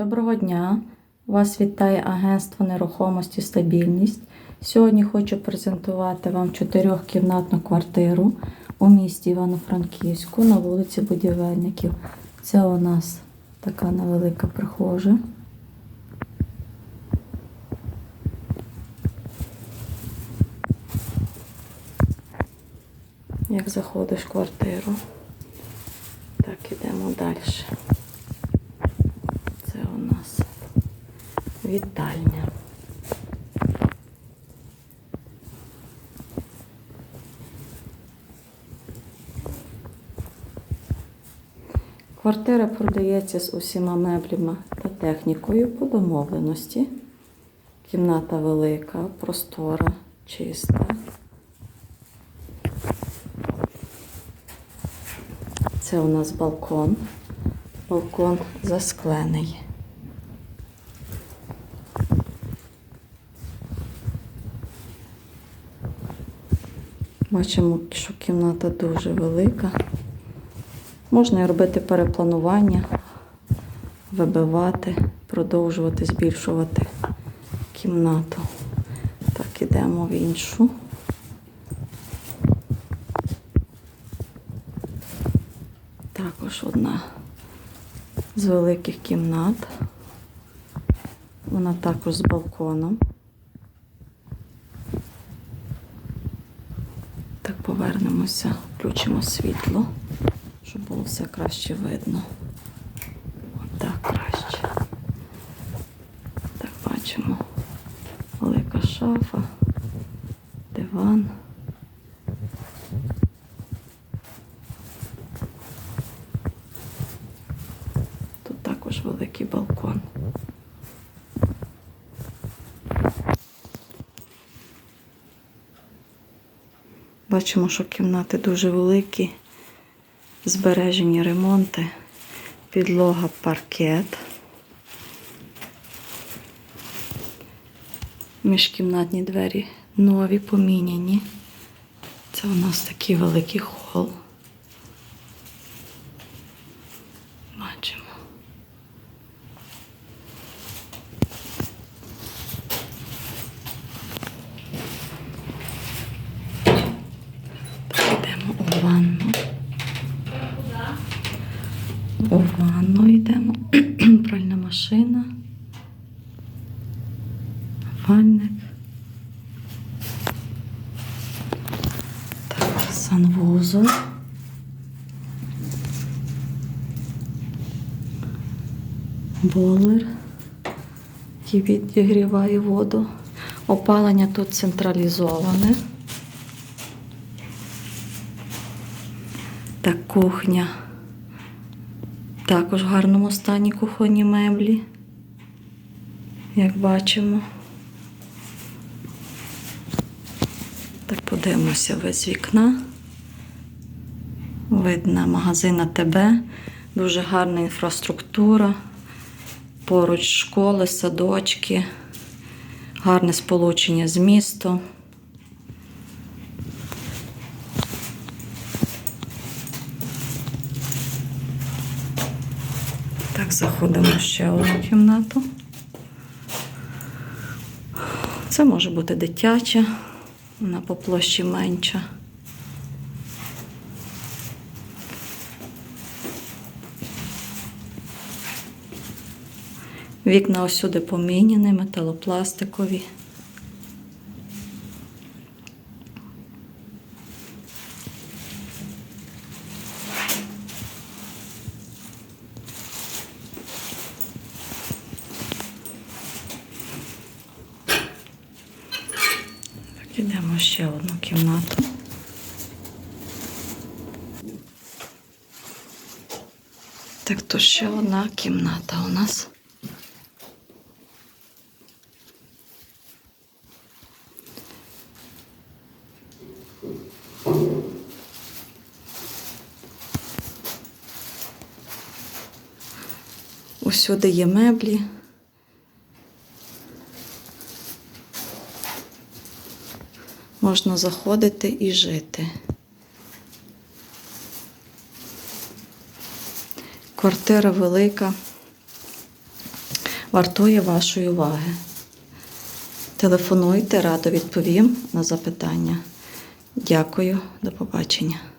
Доброго дня! Вас вітає агентство нерухомості Стабільність. Сьогодні хочу презентувати вам чотирьохкімнатну квартиру у місті Івано-Франківську на вулиці Будівельників. Це у нас така невелика прихожа. Як заходиш в квартиру, так ідемо далі. Це у нас вітальня. Квартира продається з усіма меблями та технікою по домовленості. Кімната велика, простора, чиста. Це у нас балкон. Балкон засклений. Бачимо, що кімната дуже велика. Можна робити перепланування, вибивати, продовжувати, збільшувати кімнату. Так, ідемо в іншу. Також одна з великих кімнат. Вона також з балконом. Повернемося, включимо світло, щоб було все краще видно. Отак краще. Так, бачимо. Велика шафа, диван. Тут також великий балкон. Бачимо, що кімнати дуже великі, збережені ремонти, підлога паркет. Міжкімнатні двері нові, поміняні. Це у нас такий великий хол. Бачимо. Так, ванну. У ванну йдемо. Пральна машина. Вальник. Так, санвузол. Бойлер, який відігріває воду. Опалення тут централізоване. Кухня. Також в гарному стані кухонні меблі, як бачимо. Так, подивимося весь вікна. Видно магазин АТБ, дуже гарна інфраструктура. Поруч школи, садочки, гарне сполучення з містом. Так, заходимо ще одну кімнату. Це може бути дитяча, вона по площі менша. Вікна усюди поміняні, металопластикові. Так, ідемо ще одну кімнату. Так, то ще одна кімната у нас. Усюди є меблі. Можна заходити і жити. Квартира велика. вартує вашої уваги. Телефонуйте, радо відповім на запитання. Дякую, до побачення.